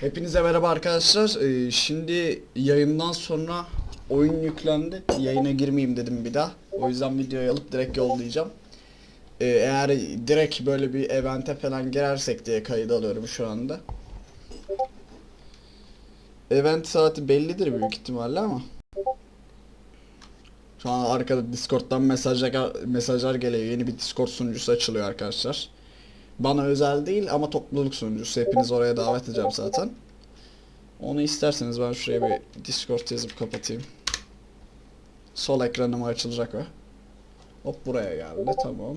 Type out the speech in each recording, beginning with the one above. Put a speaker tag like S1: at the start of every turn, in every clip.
S1: Hepinize merhaba arkadaşlar. Ee, şimdi yayından sonra oyun yüklendi. Yayına girmeyeyim dedim bir daha. O yüzden videoyu alıp direkt yollayacağım. Ee, eğer direkt böyle bir evente falan girersek diye kayıt alıyorum şu anda. Event saati bellidir büyük ihtimalle ama. Şu an arkada Discord'dan mesajlar mesajlar geliyor. Yeni bir Discord sunucusu açılıyor arkadaşlar. Bana özel değil ama topluluk sunucusu. Hepiniz oraya davet edeceğim zaten. Onu isterseniz ben şuraya bir Discord yazıp kapatayım. Sol ekranıma açılacak o. Hop buraya geldi tamam.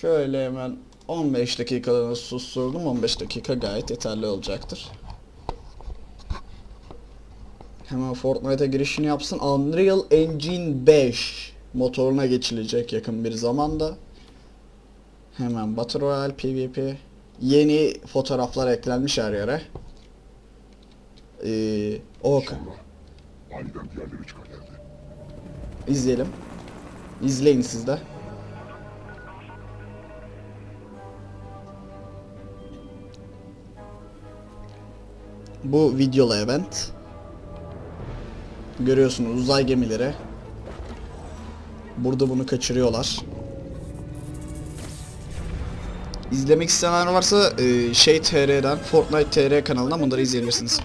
S1: Şöyle hemen 15 dakikalığına susturdum. 15 dakika gayet yeterli olacaktır. Hemen Fortnite'a girişini yapsın. Unreal Engine 5 motoruna geçilecek yakın bir zamanda. Hemen Battle Royale PvP. Yeni fotoğraflar eklenmiş her yere. Ee, ok.
S2: Aniden diğerleri çıkar geldi.
S1: İzleyelim. İzleyin siz de. Bu videolu event. Görüyorsunuz uzay gemileri. Burada bunu kaçırıyorlar. İzlemek isteyenler varsa e, şey TR'den, Fortnite TR kanalından bunları izleyebilirsiniz.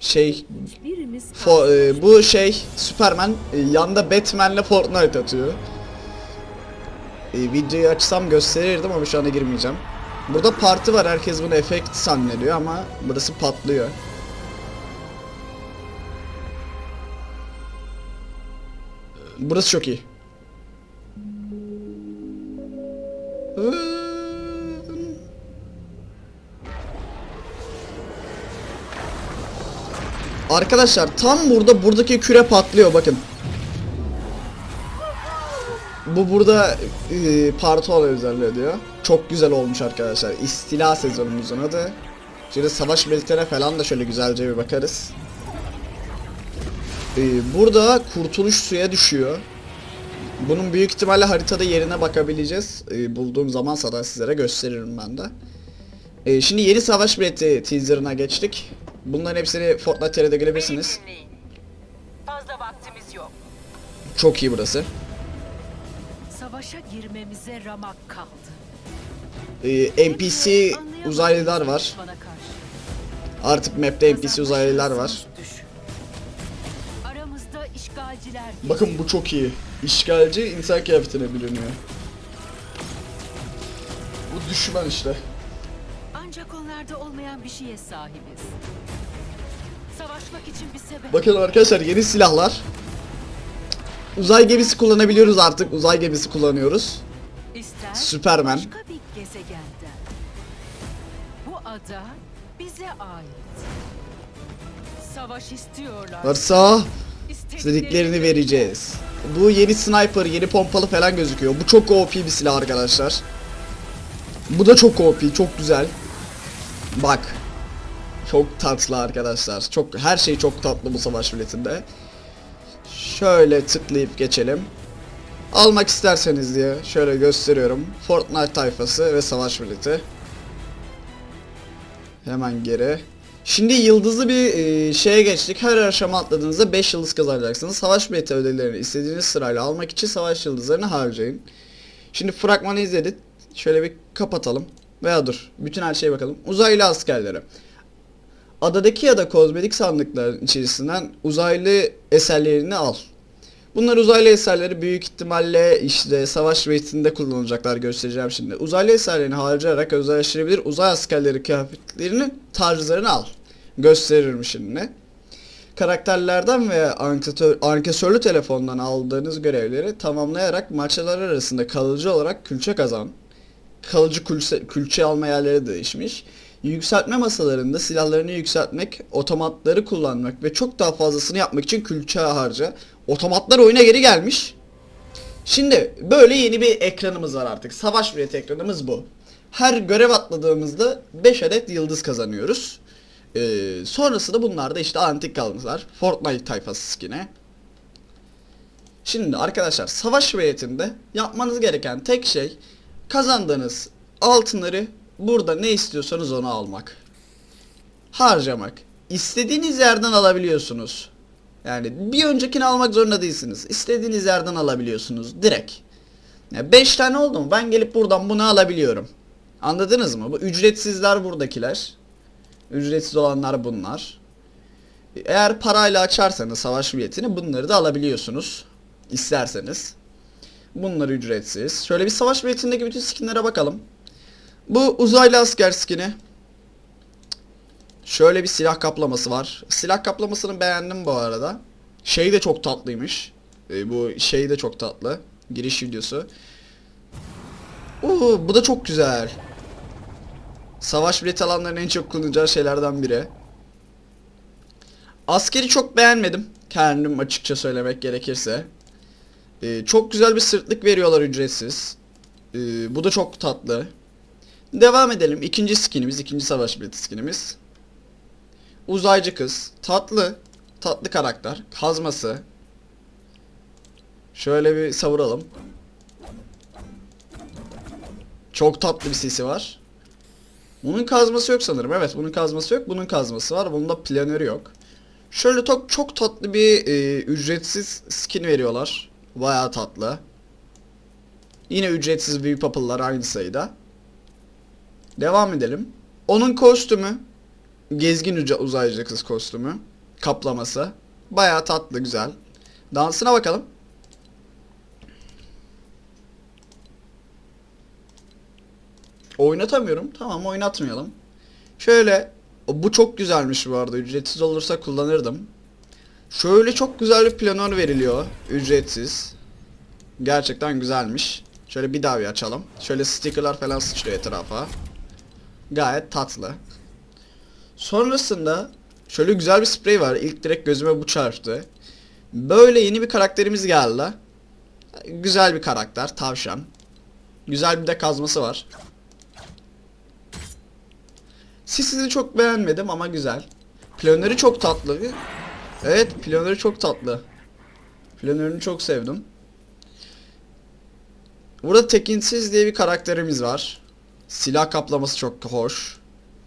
S1: Şey
S3: hiçbirimiz
S1: Fo- e, bu şey Superman e, yanda Batman'le Fortnite atıyor. E, videoyu açsam gösterirdim ama şu anda girmeyeceğim. Burada parti var herkes bunu efekt zannediyor ama burası patlıyor. Burası çok iyi. Arkadaşlar tam burada buradaki küre patlıyor bakın. Bu burada e, Partola özelliği diyor. Çok güzel olmuş arkadaşlar. İstila sezonumuzun adı. Şimdi savaş belirtene falan da şöyle güzelce bir bakarız. E, burada kurtuluş suya düşüyor. Bunun büyük ihtimalle haritada yerine bakabileceğiz. E, bulduğum zaman da sizlere gösteririm ben de. E, şimdi yeni savaş bileti teaserına geçtik. Bunların hepsini Fortnite TR'de görebilirsiniz.
S4: Fazla vaktimiz yok.
S1: Çok iyi burası.
S4: Savaşa girmemize ramak kaldı.
S1: Ee, NPC
S4: Anlayamadım
S1: uzaylılar var. Artık map'te NPC uzaylılar var.
S4: Düş.
S1: Bakın bu çok iyi. İşgalci insan kıyafetine bürünüyor. Bu düşman işte.
S4: Ancak onlarda olmayan bir şeye sahibiz. Savaşmak için bir sebep.
S1: Bakın arkadaşlar yeni silahlar. Uzay gemisi kullanabiliyoruz artık. Uzay gemisi kullanıyoruz.
S4: İster
S1: Superman.
S4: başka bir gezegenden. Bu ada bize ait. Savaş istiyorlar.
S1: Varsa istediklerini vereceğiz. Bu yeni sniper, yeni pompalı falan gözüküyor. Bu çok OP bir silah arkadaşlar. Bu da çok OP, çok güzel. Bak. Çok tatlı arkadaşlar. Çok her şey çok tatlı bu savaş biletinde. Şöyle tıklayıp geçelim. Almak isterseniz diye şöyle gösteriyorum. Fortnite tayfası ve savaş bileti. Hemen geri. Şimdi yıldızlı bir e, şeye geçtik. Her aşama atladığınızda 5 yıldız kazanacaksınız. Savaş bileti ödüllerini istediğiniz sırayla almak için savaş yıldızlarını harcayın. Şimdi fragmanı izledik. Şöyle bir kapatalım. Veya dur. Bütün her şeye bakalım. Uzaylı askerleri. Adadaki ya da kozmetik sandıkların içerisinden uzaylı eserlerini al. Bunlar uzaylı eserleri büyük ihtimalle işte savaş metninde kullanılacaklar göstereceğim şimdi. Uzaylı eserlerini harcayarak özelleştirebilir uzay askerleri kıyafetlerinin tarzlarını al. Gösteririm şimdi. Karakterlerden ve ankesör, ankesörlü telefondan aldığınız görevleri tamamlayarak maçlar arasında kalıcı olarak külçe kazan. Kalıcı külçe, külçe alma yerleri değişmiş. Yükseltme masalarında silahlarını yükseltmek, otomatları kullanmak ve çok daha fazlasını yapmak için külçe harca. Otomatlar oyuna geri gelmiş. Şimdi böyle yeni bir ekranımız var artık. Savaş bileti ekranımız bu. Her görev atladığımızda 5 adet yıldız kazanıyoruz. Ee, sonrasında bunlar da işte antik kalıntılar. Fortnite tayfası skin'e. Şimdi arkadaşlar savaş biletinde yapmanız gereken tek şey kazandığınız altınları burada ne istiyorsanız onu almak. Harcamak. İstediğiniz yerden alabiliyorsunuz. Yani bir öncekini almak zorunda değilsiniz. İstediğiniz yerden alabiliyorsunuz direkt. 5 tane oldu mu ben gelip buradan bunu alabiliyorum. Anladınız mı? Bu ücretsizler buradakiler. Ücretsiz olanlar bunlar. Eğer parayla açarsanız savaş biletini bunları da alabiliyorsunuz. İsterseniz. Bunlar ücretsiz. Şöyle bir savaş biletindeki bütün skinlere bakalım. Bu uzaylı asker skini. Şöyle bir silah kaplaması var. Silah kaplamasını beğendim bu arada. Şey de çok tatlıymış. Ee, bu şey de çok tatlı. Giriş videosu. Oo, bu da çok güzel. Savaş bileti alanların en çok kullanacağı şeylerden biri. Askeri çok beğenmedim. Kendim açıkça söylemek gerekirse. Ee, çok güzel bir sırtlık veriyorlar ücretsiz. Ee, bu da çok tatlı. Devam edelim. İkinci skinimiz, ikinci savaş bileti skinimiz. Uzaycı kız. Tatlı. Tatlı karakter. Kazması. Şöyle bir savuralım. Çok tatlı bir sesi var. Bunun kazması yok sanırım. Evet bunun kazması yok. Bunun kazması var. Bunun da planörü yok. Şöyle çok çok tatlı bir e, ücretsiz skin veriyorlar. Bayağı tatlı. Yine ücretsiz büyük papıllar aynı sayıda. Devam edelim. Onun kostümü gezgin uzaycı kız kostümü. Kaplaması. Bayağı tatlı güzel. Dansına bakalım. Oynatamıyorum. Tamam oynatmayalım. Şöyle bu çok güzelmiş bu arada. Ücretsiz olursa kullanırdım. Şöyle çok güzel bir planör veriliyor. Ücretsiz. Gerçekten güzelmiş. Şöyle bir daha bir açalım. Şöyle stickerlar falan sıçrıyor etrafa. Gayet tatlı. Sonrasında şöyle güzel bir sprey var. İlk direkt gözüme bu çarptı. Böyle yeni bir karakterimiz geldi. Güzel bir karakter. Tavşan. Güzel bir de kazması var. Sesini çok beğenmedim ama güzel. Planörü çok tatlı. Evet planörü çok tatlı. Planörünü çok sevdim. Burada Tekinsiz diye bir karakterimiz var. Silah kaplaması çok hoş.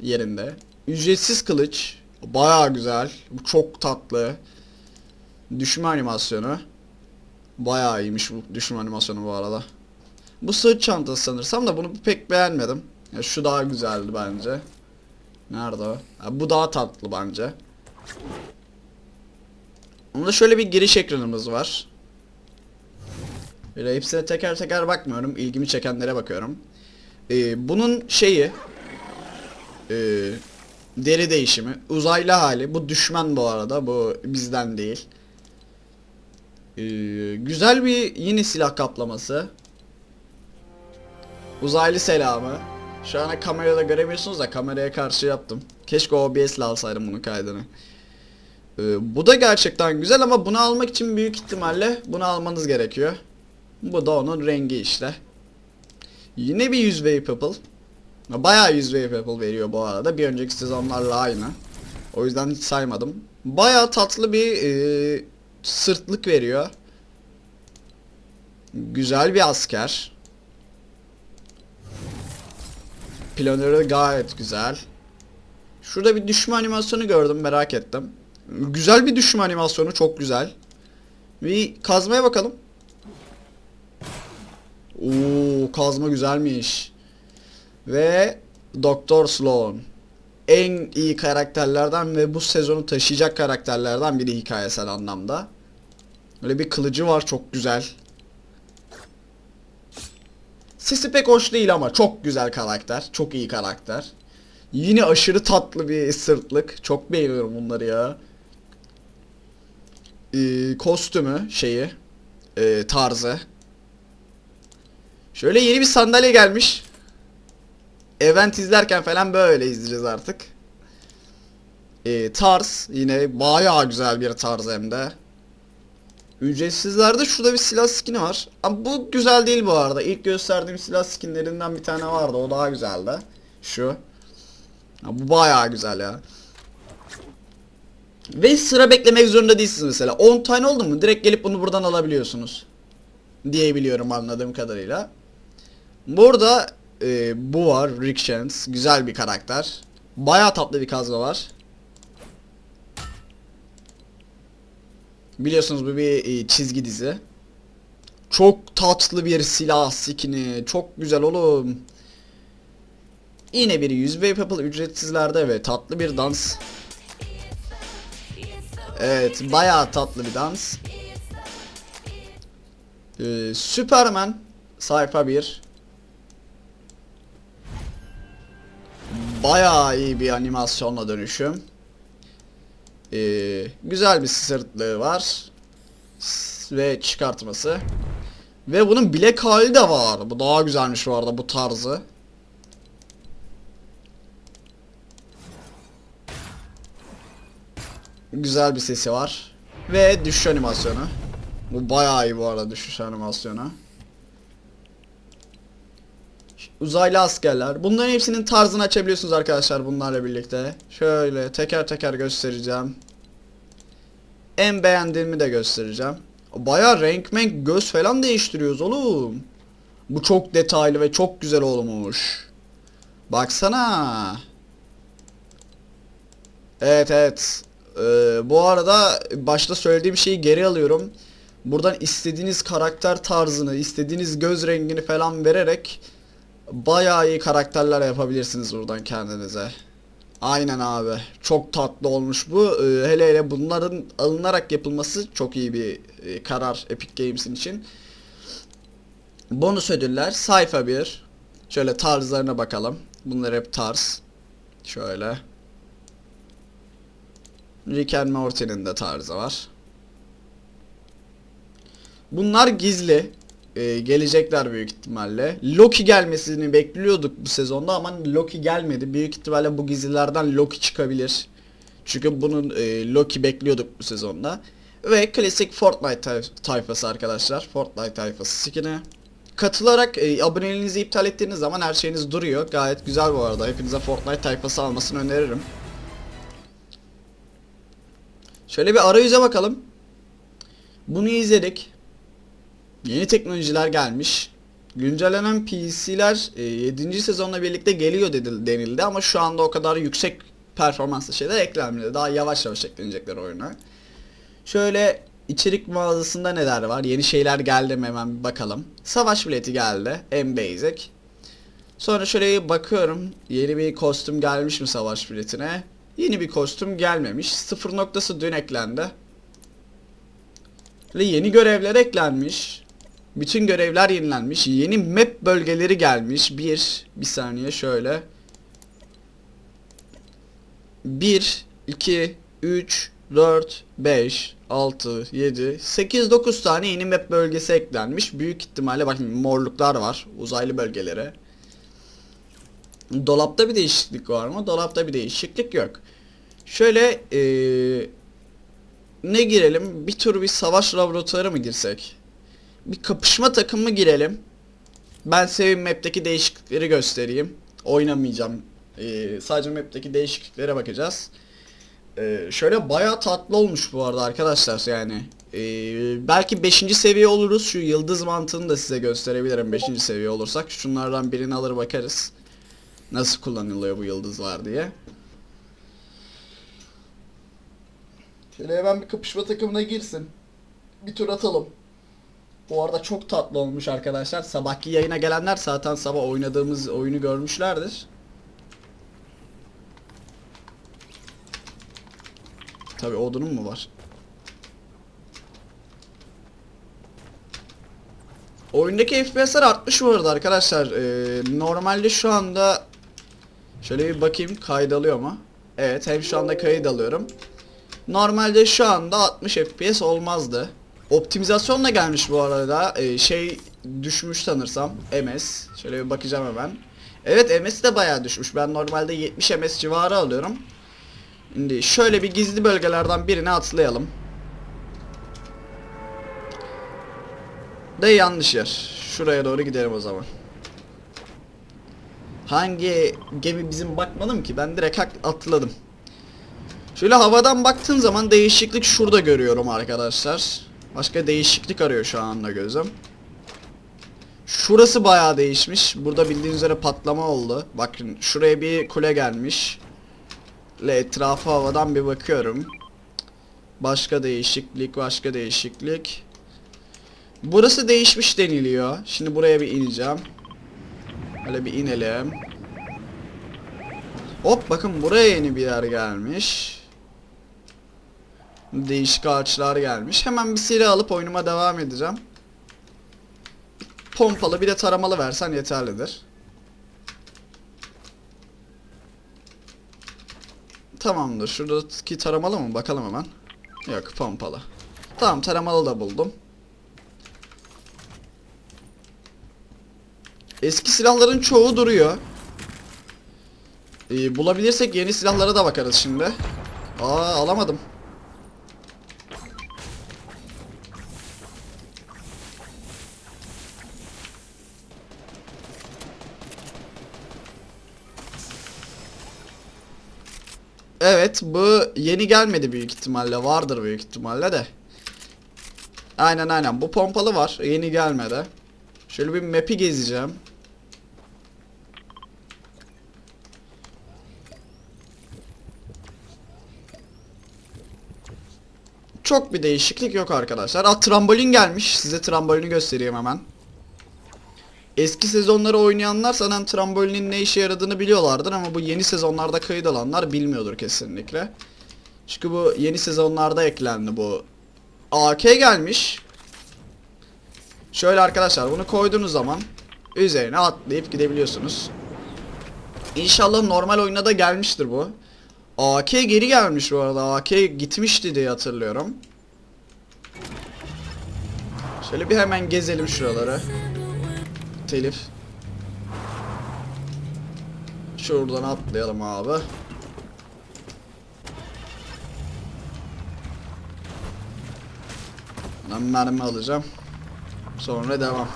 S1: Yerinde. Ücretsiz kılıç. Baya güzel. Bu çok tatlı. Düşme animasyonu. Baya iyiymiş bu düşme animasyonu bu arada. Bu sırt çantası sanırsam da bunu pek beğenmedim. Ya şu daha güzeldi bence. Nerede o? Ha, bu daha tatlı bence. Onda şöyle bir giriş ekranımız var. Böyle hepsine teker teker bakmıyorum. İlgimi çekenlere bakıyorum. Ee, bunun şeyi ee, deri değişimi. Uzaylı hali. Bu düşman bu arada. Bu bizden değil. Ee, güzel bir yeni silah kaplaması. Uzaylı selamı. Şu ana kamerada göremiyorsunuz da kameraya karşı yaptım. Keşke OBS ile alsaydım bunun kaydını. Ee, bu da gerçekten güzel ama bunu almak için büyük ihtimalle bunu almanız gerekiyor. Bu da onun rengi işte. Yine bir 100 Way Purple. Bayağı 100 Way Purple veriyor bu arada. Bir önceki sezonlarla aynı. O yüzden hiç saymadım. Bayağı tatlı bir e, sırtlık veriyor. Güzel bir asker. Planörü gayet güzel. Şurada bir düşme animasyonu gördüm merak ettim. Güzel bir düşme animasyonu çok güzel. Bir kazmaya bakalım. Oo kazma güzelmiş. Ve Doktor Sloan. En iyi karakterlerden ve bu sezonu taşıyacak karakterlerden biri hikayesel anlamda. Öyle bir kılıcı var çok güzel. Sesi pek hoş değil ama çok güzel karakter. Çok iyi karakter. Yine aşırı tatlı bir sırtlık. Çok beğeniyorum bunları ya. Ee, kostümü şeyi e, tarzı. Şöyle yeni bir sandalye gelmiş. Event izlerken falan böyle izleyeceğiz artık. Ee, tarz yine bayağı güzel bir tarz hem de. Ücretsizlerde şurada bir silah skini var. Ama bu güzel değil bu arada. İlk gösterdiğim silah skinlerinden bir tane vardı. O daha güzeldi. Şu. Ya bu bayağı güzel ya. Ve sıra beklemek zorunda değilsiniz mesela. 10 tane oldu mu direkt gelip bunu buradan alabiliyorsunuz. Diyebiliyorum anladığım kadarıyla. Burada e, bu var. Rick Chance. Güzel bir karakter. Bayağı tatlı bir kazma var. Biliyorsunuz bu bir e, çizgi dizi. Çok tatlı bir silah skini. Çok güzel oğlum. Yine bir 100 wave Apple ücretsizlerde ve tatlı bir dans. Evet bayağı tatlı bir dans. Ee, Superman sayfa 1. Bayağı iyi bir animasyonla dönüşüm. Ee, güzel bir sırtlığı var. Ve çıkartması. Ve bunun bilek hali de var. Bu daha güzelmiş bu arada bu tarzı. Güzel bir sesi var. Ve düşüş animasyonu. Bu bayağı iyi bu arada düşüş animasyonu. Uzaylı askerler. Bunların hepsinin tarzını açabiliyorsunuz arkadaşlar bunlarla birlikte. Şöyle teker teker göstereceğim. En beğendiğimi de göstereceğim. Bayağı renk menk göz falan değiştiriyoruz oğlum. Bu çok detaylı ve çok güzel olmuş. Baksana. Evet evet. Ee, bu arada başta söylediğim şeyi geri alıyorum. Buradan istediğiniz karakter tarzını, istediğiniz göz rengini falan vererek bayağı iyi karakterler yapabilirsiniz buradan kendinize. Aynen abi. Çok tatlı olmuş bu. Ee, hele hele bunların alınarak yapılması çok iyi bir e, karar Epic Games'in için. Bonus ödüller sayfa 1. Şöyle tarzlarına bakalım. Bunlar hep tarz. Şöyle. Rick and Morty'nin de tarzı var. Bunlar gizli. Ee, gelecekler büyük ihtimalle. Loki gelmesini bekliyorduk bu sezonda ama Loki gelmedi. Büyük ihtimalle bu gizlilerden Loki çıkabilir. Çünkü bunun e, Loki bekliyorduk bu sezonda. Ve klasik Fortnite tay- tayfası arkadaşlar. Fortnite tayfası skin'i. Katılarak e, aboneliğinizi iptal ettiğiniz zaman her şeyiniz duruyor. Gayet güzel bu arada. Hepinize Fortnite tayfası almasını öneririm. Şöyle bir arayüze bakalım. Bunu izledik. Yeni teknolojiler gelmiş. Güncellenen PC'ler e, 7. sezonla birlikte geliyor denildi ama şu anda o kadar yüksek performanslı şeyler eklenmedi. Daha yavaş yavaş eklenecekler oyuna. Şöyle içerik mağazasında neler var? Yeni şeyler geldi mi hemen bir bakalım. Savaş bileti geldi. En basic. Sonra şöyle bakıyorum. Yeni bir kostüm gelmiş mi savaş biletine? Yeni bir kostüm gelmemiş. Sıfır noktası dün eklendi. Ve yeni görevler eklenmiş. Bütün görevler yenilenmiş. Yeni map bölgeleri gelmiş. Bir, bir saniye şöyle. 1, 2, 3, 4, 5, 6, 7, 8, 9 tane yeni map bölgesi eklenmiş. Büyük ihtimalle bakın morluklar var. Uzaylı bölgelere. Dolapta bir değişiklik var mı? Dolapta bir değişiklik yok. Şöyle eee ne girelim? Bir tur bir savaş laboratuvarı mı girsek? Bir kapışma takımı girelim. Ben Sevin Map'teki değişiklikleri göstereyim. Oynamayacağım. Ee, sadece map'teki değişikliklere bakacağız. Ee, şöyle bayağı tatlı olmuş bu arada arkadaşlar yani. Ee, belki 5. seviye oluruz. Şu yıldız mantığını da size gösterebilirim 5. seviye olursak. Şunlardan birini alır bakarız. Nasıl kullanılıyor bu yıldızlar diye. Şöyle hemen bir kapışma takımına girsin. Bir tur atalım. Bu arada çok tatlı olmuş arkadaşlar. Sabahki yayına gelenler zaten sabah oynadığımız oyunu görmüşlerdir. Tabi odunum mu var? Oyundaki FPS'ler artmış bu arada arkadaşlar. Ee, normalde şu anda şöyle bir bakayım kayıt alıyor mu? Evet hem şu anda kayıt alıyorum. Normalde şu anda 60 FPS olmazdı. Optimizasyonla gelmiş bu arada. Ee, şey düşmüş sanırsam. MS. Şöyle bir bakacağım hemen. Evet MS de bayağı düşmüş. Ben normalde 70 MS civarı alıyorum. Şimdi şöyle bir gizli bölgelerden birini atlayalım. Da yanlış yer. Şuraya doğru gidelim o zaman. Hangi gemi bizim bakmadım ki? Ben direkt atladım. Şöyle havadan baktığım zaman değişiklik şurada görüyorum arkadaşlar. Başka değişiklik arıyor şu anda gözüm. Şurası bayağı değişmiş. Burada bildiğiniz üzere patlama oldu. Bakın şuraya bir kule gelmiş. Le etrafa havadan bir bakıyorum. Başka değişiklik, başka değişiklik. Burası değişmiş deniliyor. Şimdi buraya bir ineceğim. Böyle bir inelim. Hop bakın buraya yeni bir yer gelmiş. Değişik ağaçlar gelmiş. Hemen bir silah alıp oyunuma devam edeceğim. Pompalı bir de taramalı versen yeterlidir. Tamamdır. Şuradaki taramalı mı? Bakalım hemen. Yok pompalı. Tamam taramalı da buldum. Eski silahların çoğu duruyor. Ee, bulabilirsek yeni silahlara da bakarız şimdi. Aa alamadım. Evet bu yeni gelmedi büyük ihtimalle vardır büyük ihtimalle de. Aynen aynen bu pompalı var yeni gelmedi. Şöyle bir map'i gezeceğim. Çok bir değişiklik yok arkadaşlar. Aa trambolin gelmiş. Size trambolini göstereyim hemen. Eski sezonları oynayanlar zaten trambolinin ne işe yaradığını biliyorlardır ama bu yeni sezonlarda kayıt alanlar bilmiyordur kesinlikle. Çünkü bu yeni sezonlarda eklendi bu. AK gelmiş. Şöyle arkadaşlar bunu koyduğunuz zaman üzerine atlayıp gidebiliyorsunuz. İnşallah normal oyuna da gelmiştir bu. AK geri gelmiş bu arada. AK gitmişti diye hatırlıyorum. Şöyle bir hemen gezelim şuraları. Telif. Şuradan atlayalım abi. Ben mermi alacağım. Sonra devam.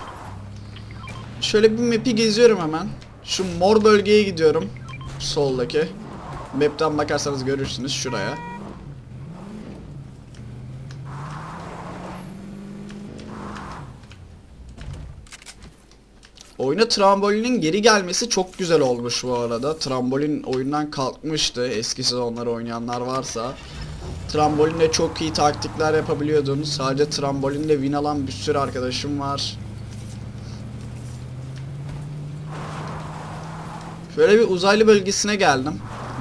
S1: Şöyle bir map'i geziyorum hemen. Şu mor bölgeye gidiyorum. Soldaki. Map'ten bakarsanız görürsünüz şuraya. Oyuna trambolinin geri gelmesi çok güzel olmuş bu arada. Trambolin oyundan kalkmıştı. Eski sezonları oynayanlar varsa. Trambolinle çok iyi taktikler yapabiliyordun. Sadece trambolinle win alan bir sürü arkadaşım var. Şöyle bir uzaylı bölgesine geldim.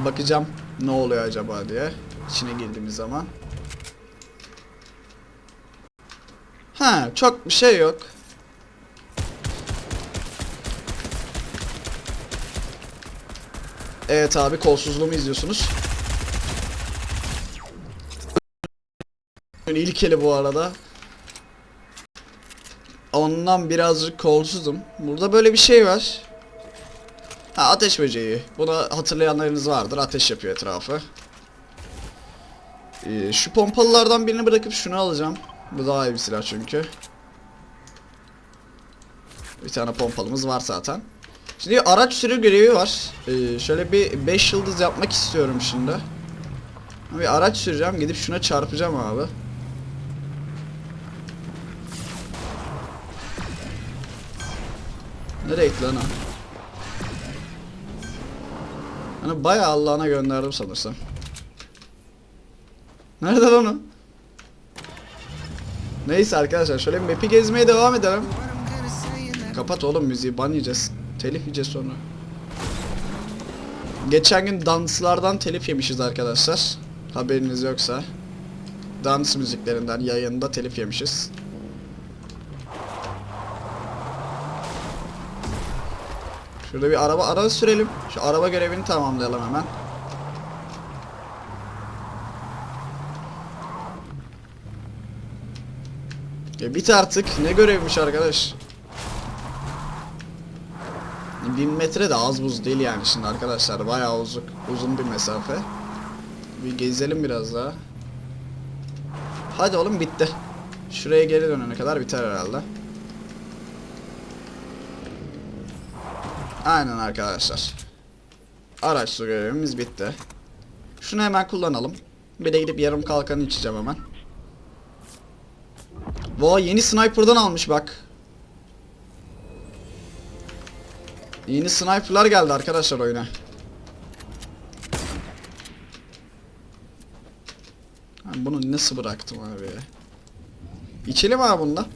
S1: Bakacağım ne oluyor acaba diye. İçine girdiğimiz zaman. Ha, çok bir şey yok. Evet abi kolsuzluğumu izliyorsunuz. İlkeli bu arada. Ondan birazcık kolsuzum. Burada böyle bir şey var. Ha ateş böceği. Bunu hatırlayanlarınız vardır. Ateş yapıyor etrafı. Ee, şu pompalılardan birini bırakıp şunu alacağım. Bu daha iyi bir silah çünkü. Bir tane pompalımız var zaten. Şimdi araç sürü görevi var. Ee, şöyle bir 5 yıldız yapmak istiyorum şimdi. Bir araç süreceğim. Gidip şuna çarpacağım abi. Nereye gitti lan o? Hani bayağı Allah'ına gönderdim sanırsam. Nerede lan o? Neyse arkadaşlar şöyle map'i gezmeye devam edelim. Kapat oğlum müziği ban. Telif yiyeceğiz sonra. Geçen gün danslardan telif yemişiz arkadaşlar. Haberiniz yoksa. Dans müziklerinden yayında telif yemişiz. Şurada bir araba araba sürelim. Şu araba görevini tamamlayalım hemen. Ya bit artık. Ne görevmiş arkadaş? 1000 metre de az buz değil yani şimdi arkadaşlar. Bayağı uzun, uzun bir mesafe. Bir gezelim biraz daha. Hadi oğlum bitti. Şuraya geri dönene kadar biter herhalde. Aynen arkadaşlar. Araç su görevimiz bitti. Şunu hemen kullanalım. Bir de gidip yarım kalkanı içeceğim hemen. Vay yeni sniper'dan almış bak. Yeni sniper'lar geldi arkadaşlar oyuna. Bunu nasıl bıraktım abi? İçelim abi bunda.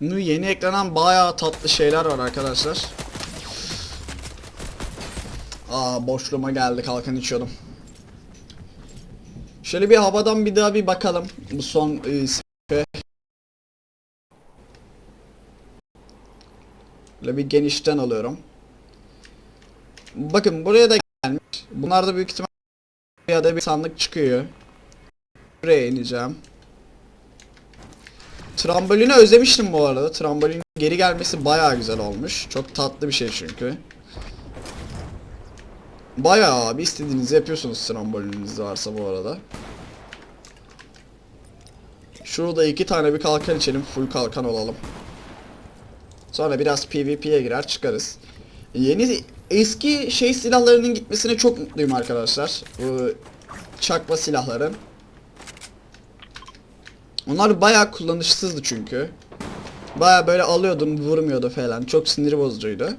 S1: Bu yeni eklenen bayağı tatlı şeyler var arkadaşlar. Aa boşluğuma geldi kalkan içiyordum. Şöyle bir havadan bir daha bir bakalım. Bu son e, Böyle bir genişten alıyorum. Bakın buraya da gelmiş. Bunlarda büyük ihtimal ya da bir sandık çıkıyor. Buraya ineceğim. Trambolini özlemiştim bu arada. Trambolinin geri gelmesi bayağı güzel olmuş. Çok tatlı bir şey çünkü. Bayağı abi istediğinizi yapıyorsunuz tramboliniz varsa bu arada. Şurada iki tane bir kalkan içelim. Full kalkan olalım. Sonra biraz PvP'ye girer çıkarız. Yeni eski şey silahlarının gitmesine çok mutluyum arkadaşlar. Bu çakma silahların. Onlar bayağı kullanışsızdı çünkü. Bayağı böyle alıyordun vurmuyordu falan. Çok sinir bozucuydu.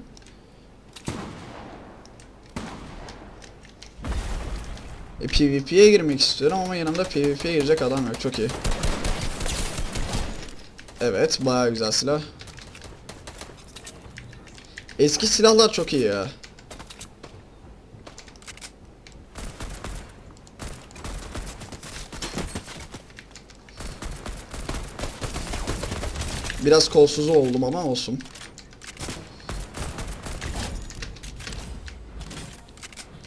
S1: E, PvP'ye girmek istiyorum ama yanımda PvP'ye girecek adam yok. Çok iyi. Evet, bayağı güzel silah. Eski silahlar çok iyi ya. Biraz kolsuz oldum ama olsun.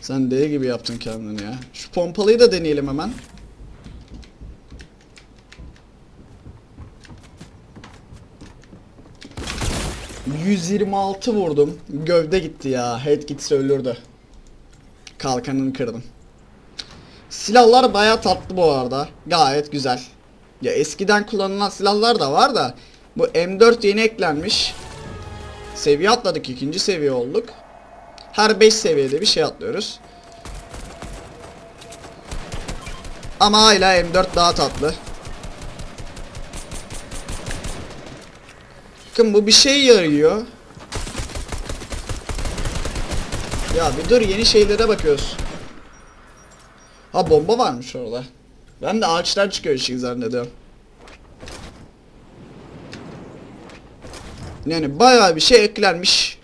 S1: Sen D gibi yaptın kendini ya. Şu pompalıyı da deneyelim hemen. ...126 vurdum. Gövde gitti ya. Head gitse ölürdü. Kalkanını kırdım. Silahlar baya tatlı bu arada. Gayet güzel. Ya eskiden kullanılan silahlar da var da... ...bu M4 yeni eklenmiş. Seviye atladık. ikinci seviye olduk. Her 5 seviyede bir şey atlıyoruz. Ama hala M4 daha tatlı. Bakın bu bir şey yarıyor. Ya bir dur yeni şeylere bakıyoruz. Ha bomba varmış orada. Ben de ağaçlar çıkıyor ışık zannediyorum. Yani bayağı bir şey eklenmiş.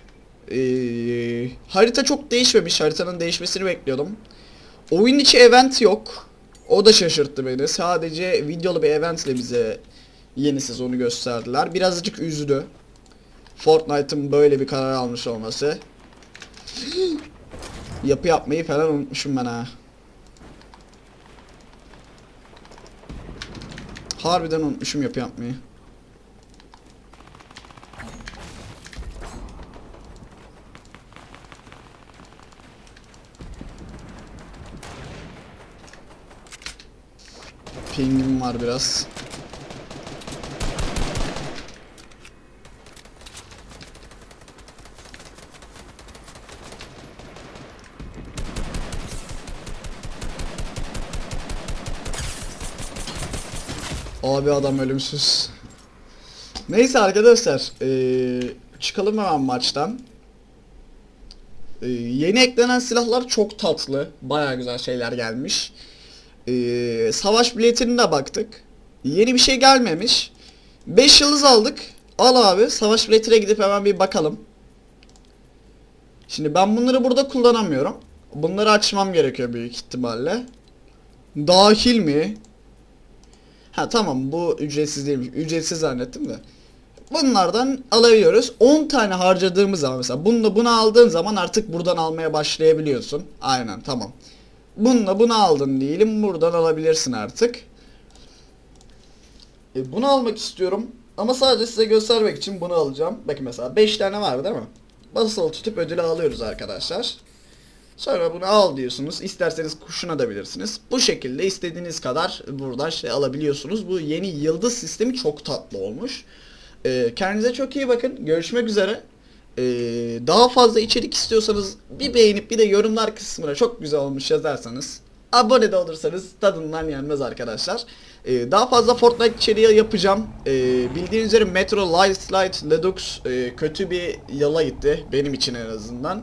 S1: Ee, harita çok değişmemiş. Haritanın değişmesini bekliyordum. Oyun içi event yok. O da şaşırttı beni. Sadece videolu bir event ile bize yeni sezonu gösterdiler. Birazcık üzdü. Fortnite'ın böyle bir karar almış olması. Yapı yapmayı falan unutmuşum ben ha. Harbiden unutmuşum yapı yapmayı. Pingim var biraz. Abi adam ölümsüz. Neyse arkadaşlar, eee, çıkalım hemen maçtan. Eee, yeni eklenen silahlar çok tatlı, baya güzel şeyler gelmiş. Eee, savaş biletine de baktık. Yeni bir şey gelmemiş. 5 yıldız aldık. Al abi, savaş biletine gidip hemen bir bakalım. Şimdi ben bunları burada kullanamıyorum. Bunları açmam gerekiyor büyük ihtimalle. Dahil mi? Ha tamam bu ücretsiz değilmiş. Ücretsiz zannettim de. Bunlardan alabiliyoruz. 10 tane harcadığımız zaman mesela bunu bunu aldığın zaman artık buradan almaya başlayabiliyorsun. Aynen tamam. Bununla bunu aldın diyelim buradan alabilirsin artık. E, bunu almak istiyorum ama sadece size göstermek için bunu alacağım. Bakın mesela 5 tane var değil mi? Basılı tutup ödülü alıyoruz arkadaşlar. Sonra bunu al diyorsunuz. İsterseniz kuşuna da bilirsiniz. Bu şekilde istediğiniz kadar buradan şey alabiliyorsunuz. Bu yeni yıldız sistemi çok tatlı olmuş. Ee, kendinize çok iyi bakın. Görüşmek üzere. Ee, daha fazla içerik istiyorsanız bir beğenip bir de yorumlar kısmına çok güzel olmuş yazarsanız abone de olursanız tadından yenmez arkadaşlar. Ee, daha fazla Fortnite içeriği yapacağım. Ee, bildiğiniz üzere Metro Light Light Redux e, kötü bir yola gitti. Benim için en azından.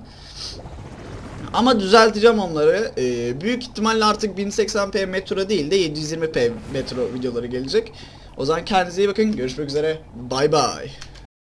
S1: Ama düzelteceğim onları. Ee, büyük ihtimalle artık 1080p Metro değil de 720p Metro videoları gelecek. O zaman kendinize iyi bakın. Görüşmek üzere. Bay bay.